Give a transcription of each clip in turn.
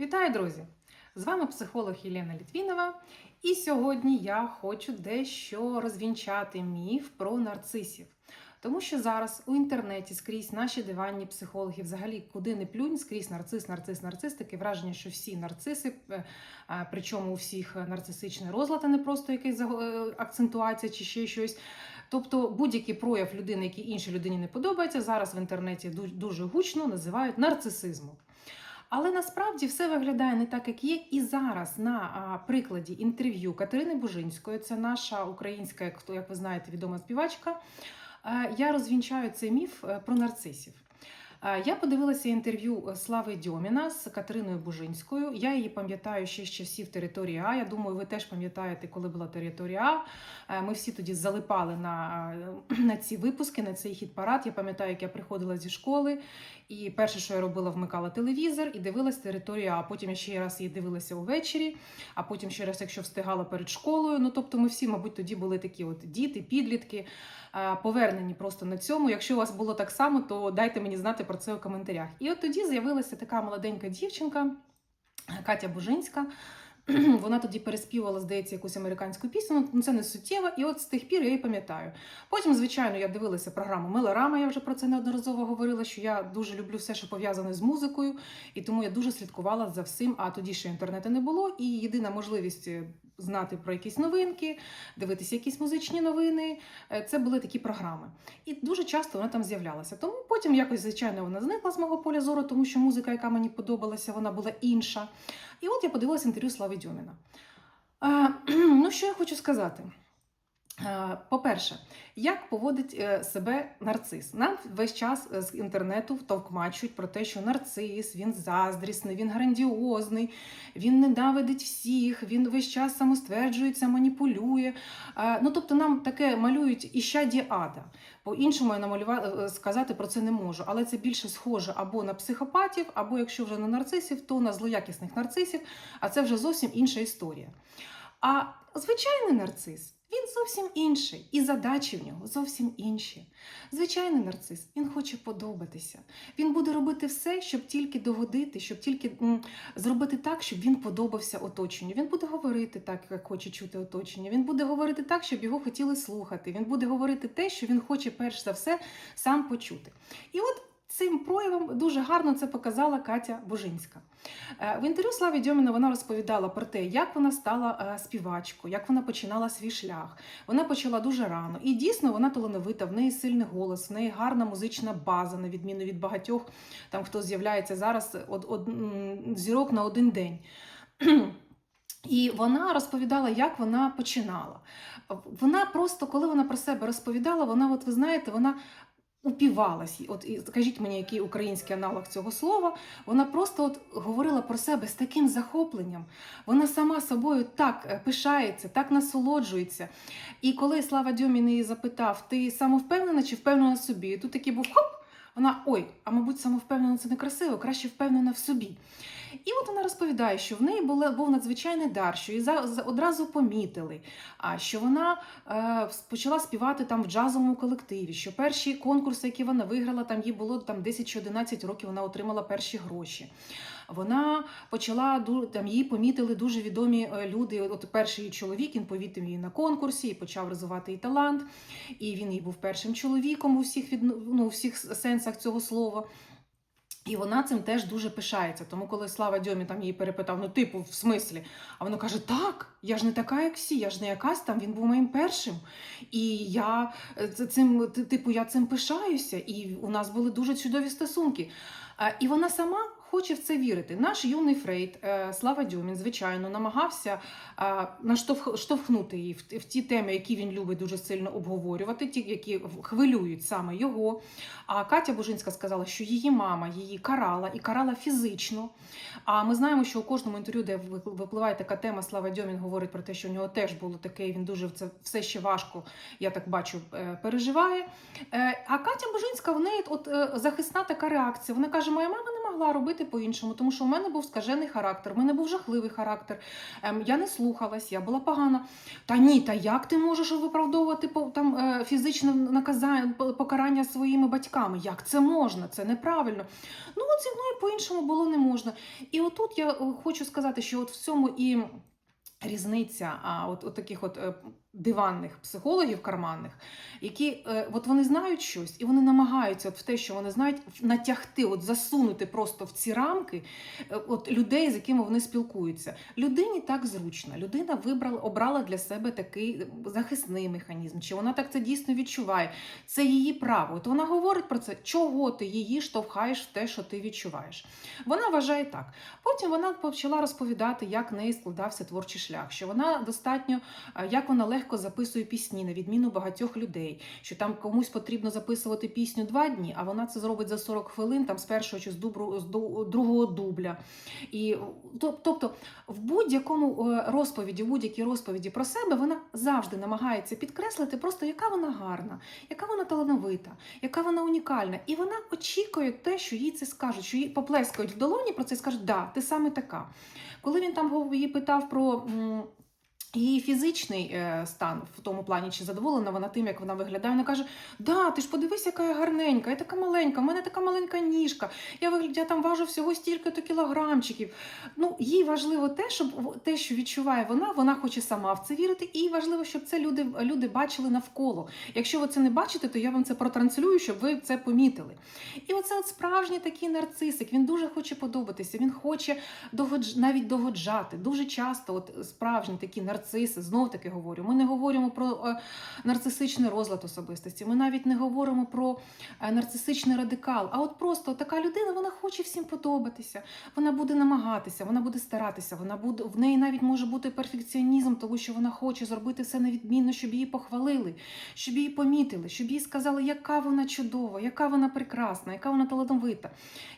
Вітаю, друзі! З вами психолог Єлена Літвінова. І сьогодні я хочу дещо розвінчати міф про нарцисів. Тому що зараз у інтернеті скрізь наші диванні психологи, взагалі, куди не плюнь, скрізь нарцис, нарцис, нарцис. Таке враження, що всі нарциси, е, е, причому у всіх нарцисичний розлад, а не просто якась е, акцентуація чи ще щось. Тобто будь-який прояв людини, який іншій людині не подобається, зараз в інтернеті дуже гучно називають нарцисизмом. Але насправді все виглядає не так, як є. І зараз на прикладі інтерв'ю Катерини Бужинської, це наша українська, як ви знаєте, відома співачка. е, Я розвінчаю цей міф е, про нарцисів. Я подивилася інтерв'ю е, Слави Дьоміна з Катериною Бужинською. Я її пам'ятаю ще з часів території А. Я думаю, ви теж пам'ятаєте, коли була територія А. Е, Ми всі тоді залипали на, е, на ці випуски, на цей хіт-парад. Я пам'ятаю, як я приходила зі школи, і перше, що я робила, вмикала телевізор і дивилась територію. А потім я ще раз її дивилася увечері, а потім ще раз, якщо встигала перед школою. Ну тобто, ми всі, мабуть, тоді були такі от діти, підлітки, повернені просто на цьому. Якщо у вас було так само, то дайте мені знати про це у коментарях. І от тоді з'явилася така молоденька дівчинка Катя Бужинська. Вона тоді переспівала, здається, якусь американську пісню. Ну це не суттєво, і от з тих пір я її пам'ятаю. Потім, звичайно, я дивилася програму Мелорама. Я вже про це неодноразово говорила. Що я дуже люблю все, що пов'язане з музикою, і тому я дуже слідкувала за всім. А тоді ще інтернету не було. І єдина можливість е, знати про якісь новинки, дивитися якісь музичні новини. е, Це були такі програми. І дуже часто вона там з'являлася. Тому потім якось, звичайно, вона зникла з мого поля зору, тому що музика, яка мені подобалася, вона була інша. І от я подивилася інтерв'ю Слави Дьоміна. Е, ну, що я хочу сказати? Е, По-перше, як поводить е, себе нарцис? Нам весь час е, з інтернету втовкмачують про те, що нарцис, він заздрісний, він грандіозний, він ненавидить всіх, він весь час самостверджується, маніпулює. Ну, тобто нам таке малюють іщадія ада. По-іншому я намалюва... е, сказати про це не можу, але це більше схоже або на психопатів, або якщо вже на нарцисів, то на злоякісних нарцисів, а це вже зовсім інша історія. А звичайний нарцис. Він зовсім інший, і задачі в нього зовсім інші. Звичайний нарцис, він хоче подобатися. Він буде робити все, щоб тільки догодити, щоб тільки зробити так, щоб він подобався оточенню. Він буде говорити так, як хоче чути оточення. Він буде говорити так, щоб його хотіли слухати. Він буде говорити те, що він хоче перш за все сам почути. І от проявом дуже гарно це показала Катя Бужинська. Е, В інтерв'ю Славі Дьоміна вона розповідала про те, як вона стала е, співачкою, як вона починала свій шлях. Вона почала дуже рано. І дійсно вона талановита, в неї сильний голос, в неї гарна музична база, на відміну від багатьох, там хто з'являється зараз од, од, зірок на один день. І вона розповідала, як вона починала. Вона просто, коли вона про себе розповідала, вона, от ви знаєте, вона упівалась. От і скажіть мені, який український аналог цього слова. Вона просто от говорила про себе з таким захопленням. Вона сама собою так е, пишається, так насолоджується. І коли Слава Дьомін її запитав, ти самовпевнена чи впевнена в собі? І тут такий був хоп. Вона ой, а мабуть, самовпевнена це не красиво, краще впевнена в собі. І от вона розповідає, що в неї був надзвичайний дар, що її одразу помітили, а що вона е, почала співати там в джазовому колективі, що перші конкурси, які вона виграла, там їй було там 10 чи 11 років, вона отримала перші гроші. Вона почала там її помітили дуже відомі е, люди. От перший чоловік він повітив її на конкурсі і почав розвивати її талант. І він їй був першим чоловіком у всіх від, ну, у всіх сенсах цього слова. І вона цим теж дуже пишається. Тому, коли Слава Дьомі там її перепитав, ну, типу, в смислі, а вона каже: Так, я ж не така, як всі, я ж не якась там, він був моїм першим. І я е, цим, типу, я цим пишаюся, і у нас були дуже чудові стосунки. Е, І вона сама хоче в це вірити. Наш юний Фрейд, е, Слава Дьомін, звичайно, намагався е, наштовх- штовхнути її в, ті теми, які він любить дуже сильно обговорювати, ті, які хвилюють саме його. А Катя Бужинська сказала, що її мама її карала і карала фізично. А ми знаємо, що у кожному інтерв'ю, де випливає така тема, Слава Дьомін говорить про те, що у нього теж було таке, він дуже це все ще важко, я так бачу, е, переживає. А Катя Бужинська в неї от захисна така реакція. Вона каже: Моя мама могла робити по-іншому, тому що у мене був скажений характер, у мене був жахливий характер. Ем, я не слухалась, я була погана. Та ні, та як ти можеш виправдовувати там е, фізичне наказання покарання своїми батьками? Як це можна? Це неправильно. Ну от зі мною по-іншому було не можна. І отут я е, хочу сказати, що от в цьому і. Різниця а, от, от таких от е, диванних психологів карманних, які е, от вони знають щось, і вони намагаються от в те, що вони знають, натягти, от засунути просто в ці рамки е, от людей, з якими вони спілкуються. Людині так зручно. Людина вибрала, обрала для себе такий захисний механізм, чи вона так це дійсно відчуває. Це її право. От вона говорить про це, чого ти її штовхаєш в те, що ти відчуваєш. Вона вважає так. Потім вона почала розповідати, як в неї складався творчий шлях, що вона достатньо, е, як вона легко записує пісні, на відміну багатьох людей, що там комусь потрібно записувати пісню два дні, а вона це зробить за 40 хвилин, там з першого чи з, дубру, з другого дубля. І, тобто, в будь-якому е, розповіді, в будь-якій розповіді про себе вона завжди намагається підкреслити просто, яка вона гарна, яка вона талановита, яка вона унікальна. І вона очікує те, що їй це скажуть, що їй поплескають в долоні про це і скажуть, да, ти саме така. Коли він там її питав про. Її фізичний е, стан в тому плані, чи задоволена вона тим, як вона виглядає. Вона каже: Да, ти ж подивись, яка я гарненька, я така маленька, в мене така маленька ніжка. Я вигляд, я там важу всього стільки-то кілограмчиків. Ну, їй важливо те, щоб те, що відчуває вона, вона хоче сама в це вірити, і важливо, щоб це люди, люди бачили навколо. Якщо ви це не бачите, то я вам це протранслюю, щоб ви це помітили. І оце от справжній такий нарцисик. Він дуже хоче подобатися. Він хоче догодж... навіть догоджати. Дуже часто, от справжні такі нарциси, знов таки говорю. Ми не говоримо про е, нарцисичний розлад особистості. Ми навіть не говоримо про е, нарцисичний радикал. А от просто така людина, вона хоче всім подобатися. Вона буде намагатися, вона буде старатися. Вона буде в неї навіть може бути перфекціонізм, тому що вона хоче зробити все невідмінно, щоб її похвалили, щоб її помітили, щоб їй сказали, яка вона чудова, яка вона прекрасна, яка вона талановита.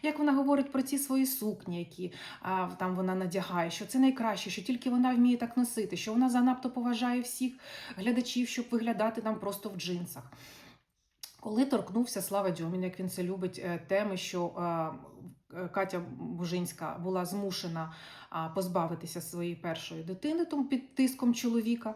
Як вона говорить про ці свої сукні, які а, там вона надягає, що це найкраще, що тільки вона вміє так носити, що вона занадто поважає всіх глядачів, щоб виглядати там просто в джинсах. Коли торкнувся Слава Дьомін, як він це любить, е, теми, що е, Катя Бужинська була змушена позбавитися своєї першої дитини тому під тиском чоловіка.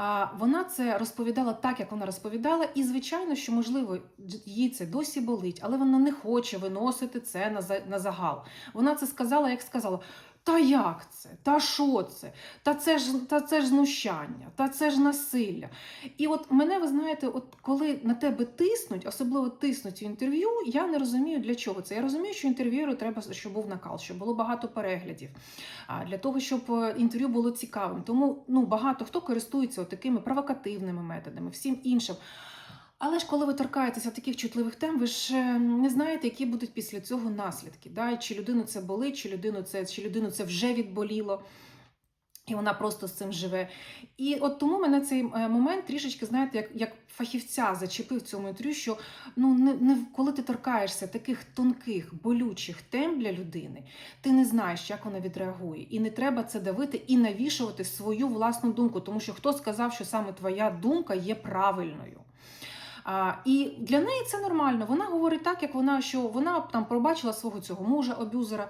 А вона це розповідала так, як вона розповідала, і звичайно, що можливо їй це досі болить, але вона не хоче виносити це на загал. Вона це сказала, як сказала. Та як це? Та що це? Та це ж та це ж знущання, та це ж насилля. І от мене, ви знаєте, от коли на тебе тиснуть, особливо тиснуть в інтерв'ю, я не розумію для чого це. Я розумію, що інтерв'юеру треба, щоб був накал, щоб було багато переглядів, для того, щоб е, інтерв'ю було цікавим. Тому ну багато хто користується такими провокативними методами, всім іншим. Але ж коли ви торкаєтеся таких чутливих тем, ви ж е, не знаєте, які будуть після цього наслідки. Да? Чи людину це болить, чи людину це, чи людину це вже відболіло. І вона просто з цим живе. І от тому мене цей е, момент трішечки, знаєте, як, як фахівця зачепив цьому інтерв'ю, що ну не, не коли ти торкаєшся таких тонких, болючих тем для людини, ти не знаєш, як вона відреагує. І не треба це давити і навішувати свою власну думку, тому що хто сказав, що саме твоя думка є правильною. А, і для неї це нормально. Вона говорить так, як вона що вона там пробачила свого цього мужа, абюзера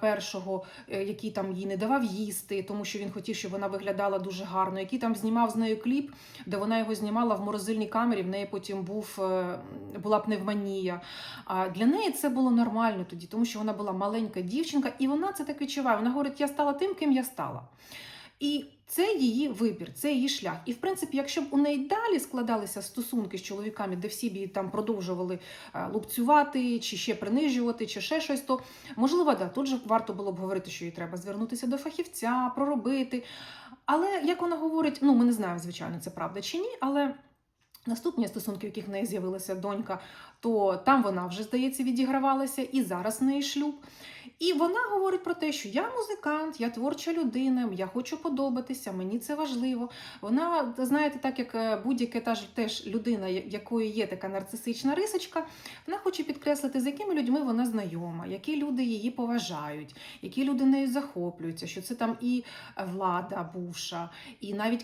першого, е, який там їй не давав їсти, тому що він хотів, щоб вона виглядала дуже гарно, який там знімав з нею кліп, де вона його знімала в морозильній камері. В неї потім був е, була пневмонія. А для неї це було нормально тоді, тому що вона була маленька дівчинка, і вона це так відчуває. Вона говорить: я стала тим, ким я стала. І це її вибір, це її шлях. І в принципі, якщо б у неї далі складалися стосунки з чоловіками, де всі б її там продовжували е, лупцювати, чи ще принижувати, чи ще щось, то можливо, да, тут же варто було б говорити, що їй треба звернутися до фахівця, проробити. Але як вона говорить, ну ми не знаємо, звичайно, це правда чи ні, але. Наступні стосунки, в яких в неї з'явилася донька, то там вона вже, здається, відігравалася, і зараз в неї шлюб. І вона говорить про те, що я музикант, я творча людина, я хочу подобатися, мені це важливо. Вона, знаєте, так як е, будь-яка та ж теж людина, якої є така нарцисична рисочка, вона хоче підкреслити, з якими людьми вона знайома, які люди її поважають, які люди нею захоплюються, що це там і влада бувша, і навіть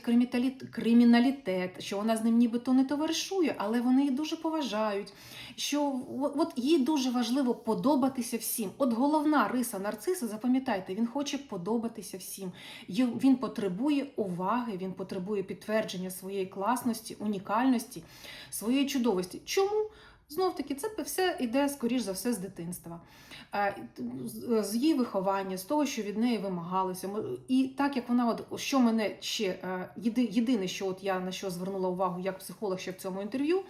криміналітет, що вона з ним нібито не товаришує, але вони її дуже поважають. що от їй дуже важливо подобатися всім. От головна риса нарциса, запам'ятайте, він хоче подобатися всім. Він потребує уваги, він потребує підтвердження своєї класності, унікальності, своєї чудовості. Чому? Знов таки, це все йде, скоріш за все, з дитинства, Е, з- з її виховання, з того, що від неї вимагалося. І так як вона, от що мене ще е, єдине, що от я на що звернула увагу як психолог ще в цьому інтерв'ю,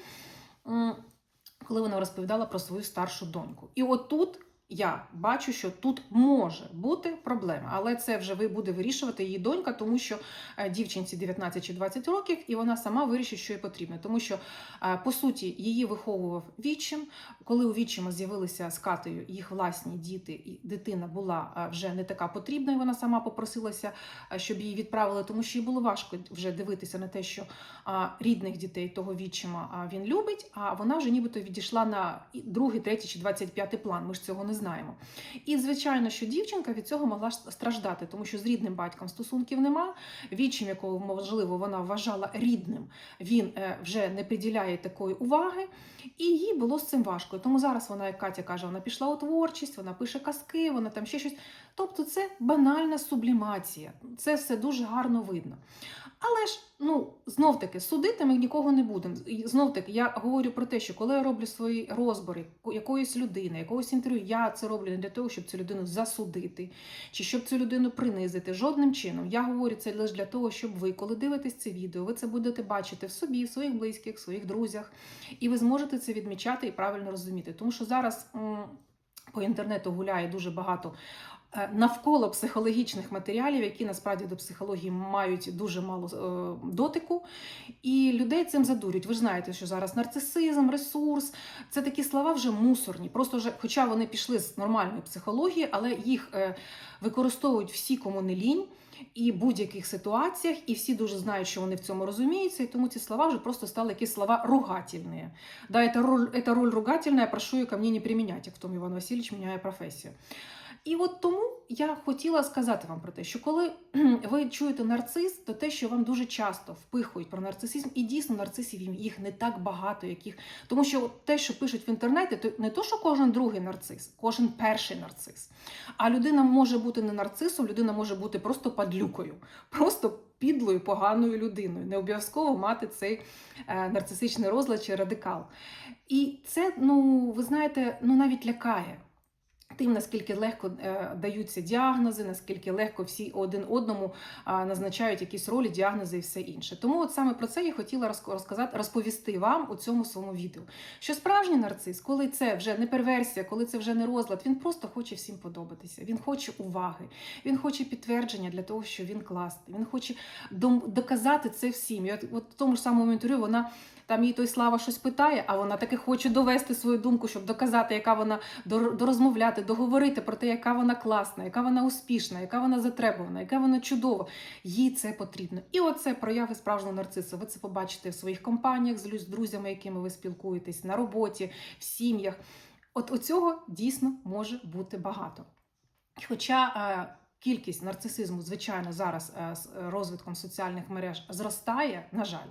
коли вона розповідала про свою старшу доньку. І от тут я бачу, що тут може бути проблема, але це вже буде вирішувати її донька, тому що е, дівчинці 19 чи 20 років, і вона сама вирішить, що їй потрібно. Тому що, е, по суті, її виховував відчим. Коли у відчима з'явилися з Катею їх власні діти, і дитина була е, вже не така потрібна, і вона сама попросилася, щоб її відправили, тому що їй було важко вже дивитися на те, що рідних дітей того відчима він любить, а вона вже нібито відійшла на другий, третій чи 25 план. Ми ж цього не знаємо. І звичайно, що дівчинка від цього могла страждати, тому що з рідним батьком стосунків нема. Відчим, якого можливо вона вважала рідним, він е, вже не приділяє такої уваги, і їй було з цим важко. Тому зараз вона, як Катя каже, вона пішла у творчість, вона пише казки, вона там ще щось. Тобто, це банальна сублімація. Це все дуже гарно видно. Але ж, ну, знов таки, судити ми нікого не будемо. Знов таки, я говорю про те, що коли я роблю свої розбори якоїсь людини, якогось інтерв'ю, я це роблю не для того, щоб цю людину засудити чи щоб цю людину принизити. Жодним чином. Я говорю це лише для того, щоб ви, коли дивитесь це відео, ви це будете бачити в собі, в своїх близьких, в своїх друзях, і ви зможете це відмічати і правильно розуміти. Тому що зараз по інтернету гуляє дуже багато навколо психологічних матеріалів, які насправді до психології мають дуже мало е, дотику, і людей цим задурюють. Ви ж знаєте, що зараз нарцисизм, ресурс це такі слова вже мусорні. Просто вже, хоча вони пішли з нормальної психології, але їх е, використовують всі, кому не лінь. І в будь-яких ситуаціях, і всі дуже знають, що вони в цьому розуміються, і тому ці слова вже просто стали якісь слова ругательні. Да, это роль, это роль ругательная, прошу ее ко мне не применять, як в тому Іван Васильович міняє професію. І от тому я хотіла сказати вам про те, що коли ви чуєте нарцис, то те, що вам дуже часто впихують про нарцисизм, і дійсно нарцисів їх не так багато, яких тому що те, що пишуть в інтернеті, то не то, що кожен другий нарцис, кожен перший нарцис. А людина може бути не нарцисом, людина може бути просто падлюкою, просто підлою, поганою людиною. Не обов'язково мати цей е, нарцисичний розлад чи радикал. І це, ну ви знаєте, ну навіть лякає. Тим, наскільки легко е, даються діагнози, наскільки легко всі один одному назначають якісь ролі, діагнози і все інше. Тому от саме про це я хотіла розк- розказати, розповісти вам у цьому своєму відео. Що справжній нарцис, коли це вже не перверсія, коли це вже не розлад, він просто хоче всім подобатися. Він хоче уваги, він хоче підтвердження для того, що він класний. Він хоче доказати це всім. От, от в тому ж самому інтерв'ю вона. Там їй той слава щось питає, а вона таки хоче довести свою думку, щоб доказати, яка вона дорозмовляти, договорити про те, яка вона класна, яка вона успішна, яка вона затребувана, яка вона чудова. Їй це потрібно. І оце прояви справжнього нарциса. Ви це побачите в своїх компаніях з друзями, якими ви спілкуєтесь, на роботі, в сім'ях. От оцього дійсно може бути багато. Хоча е, кількість нарцисизму, звичайно, зараз е, з розвитком соціальних мереж зростає, на жаль.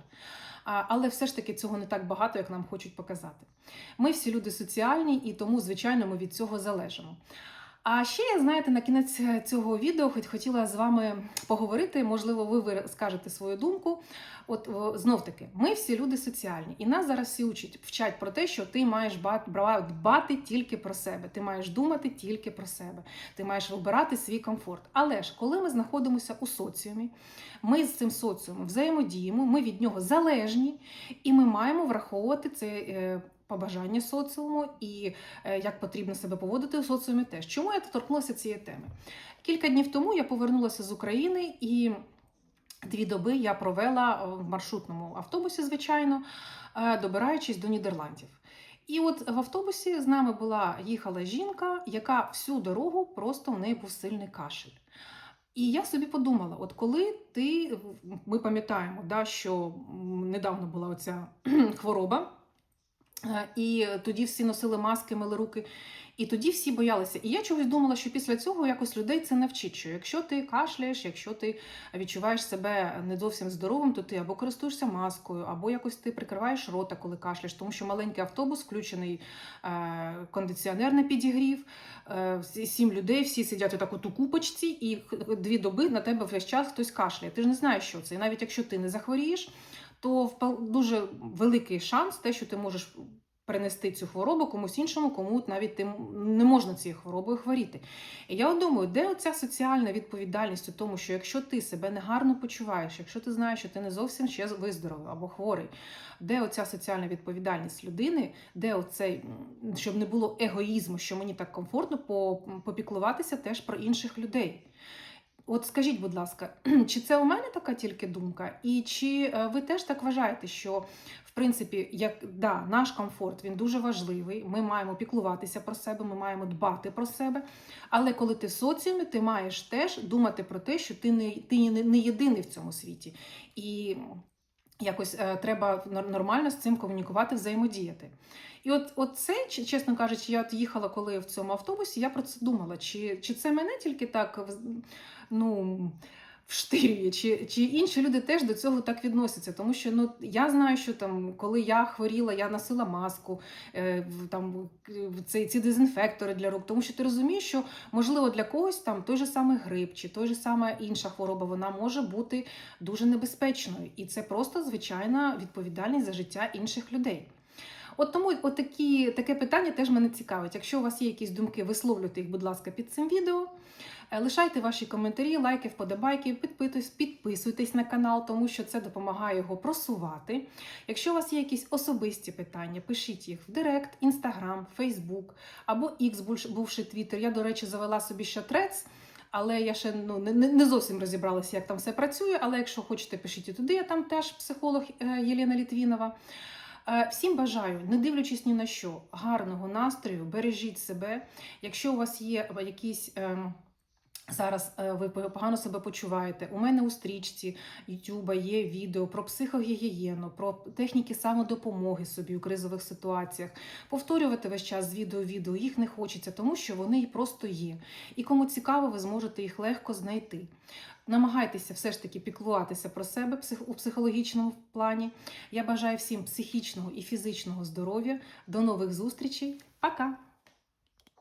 Але все ж таки цього не так багато, як нам хочуть показати. Ми всі люди соціальні, і тому, звичайно, ми від цього залежимо. А ще я знаєте, на кінець цього відео хоч хотіла з вами поговорити. Можливо, ви скажете свою думку. От знов таки, ми всі люди соціальні, і нас зараз всі учать вчать про те, що ти маєш дбати тільки про себе, ти маєш думати тільки про себе, ти маєш вибирати свій комфорт. Але ж коли ми знаходимося у соціумі, ми з цим соціумом взаємодіємо, ми від нього залежні, і ми маємо враховувати це. Побажання соціуму і е, як потрібно себе поводити у соціумі теж. Чому я торкнулася цієї теми? Кілька днів тому я повернулася з України і дві доби я провела е, в маршрутному автобусі, звичайно, е, добираючись до Нідерландів. І от в автобусі з нами була їхала жінка, яка всю дорогу просто у неї був сильний кашель. І я собі подумала: от коли ти, ми пам'ятаємо, да, що недавно була оця хвороба І тоді всі носили маски, мили руки. І тоді всі боялися. І я чогось думала, що після цього якось людей це навчить. Що якщо ти кашляєш, якщо ти відчуваєш себе не зовсім здоровим, то ти або користуєшся маскою, або якось ти прикриваєш рота, коли кашляєш, тому що маленький автобус, включений е, кондиціонер на підігрів, е, сім людей, всі сидять отак от у купочці, і дві доби на тебе весь час хтось кашляє. Ти ж не знаєш, що це. І навіть якщо ти не захворієш, то дуже великий шанс, те, що ти можеш перенести цю хворобу комусь іншому, кому навіть ти не можна цією хворобою хворіти. І я думаю, де оця соціальна відповідальність у тому, що якщо ти себе негарно почуваєш, якщо ти знаєш, що ти не зовсім ще виздоровий або хворий, де оця соціальна відповідальність людини, де оцей, щоб не було егоїзму, що мені так комфортно попіклуватися теж про інших людей. От скажіть, будь ласка, чи це у мене така тільки думка, і чи е, ви теж так вважаєте, що в принципі, як да, наш комфорт він дуже важливий. Ми маємо піклуватися про себе, ми маємо дбати про себе. Але коли ти в соціумі, ти маєш теж думати про те, що ти не ти не, не єдиний в цьому світі, і якось е, треба нормально з цим комунікувати, взаємодіяти. І от, от це, чесно кажучи, я от їхала, коли в цьому автобусі, я про це думала. Чи, чи це мене тільки так ну, вштирює, чи, чи інші люди теж до цього так відносяться? Тому що ну, я знаю, що там, коли я хворіла, я носила маску, е, там, ці, ці дезінфектори для рук, тому що ти розумієш, що можливо для когось там той же самий грип, чи той же сама інша хвороба, вона може бути дуже небезпечною. І це просто звичайна відповідальність за життя інших людей. От тому от такі, таке питання теж мене цікавить. Якщо у вас є якісь думки, висловлюйте їх, будь ласка, під цим відео. Е, Лишайте ваші коментарі, лайки, вподобайки, підписуйтесь, підписуйтесь на канал, тому що це допомагає його просувати. Якщо у вас є якісь особисті питання, пишіть їх в Директ, Інстаграм, Фейсбук або X, бувши Твіттер. Я, до речі, завела собі ще трец. Але я ще ну, не, не зовсім розібралася, як там все працює. Але якщо хочете, пишіть і туди. Я там теж психолог е, Єлена Літвінова. Е, Всім бажаю, не дивлячись ні на що, гарного настрою, бережіть себе. Якщо у вас є якісь. Зараз е, ви погано себе почуваєте. У мене у стрічці Ютуба є відео про психогігієну, про техніки самодопомоги собі у кризових ситуаціях. Повторювати весь час з відео відео їх не хочеться, тому що вони просто є. І кому цікаво, ви зможете їх легко знайти. Намагайтеся все ж таки піклуватися про себе у психологічному плані. Я бажаю всім психічного і фізичного здоров'я. До нових зустрічей. Пока!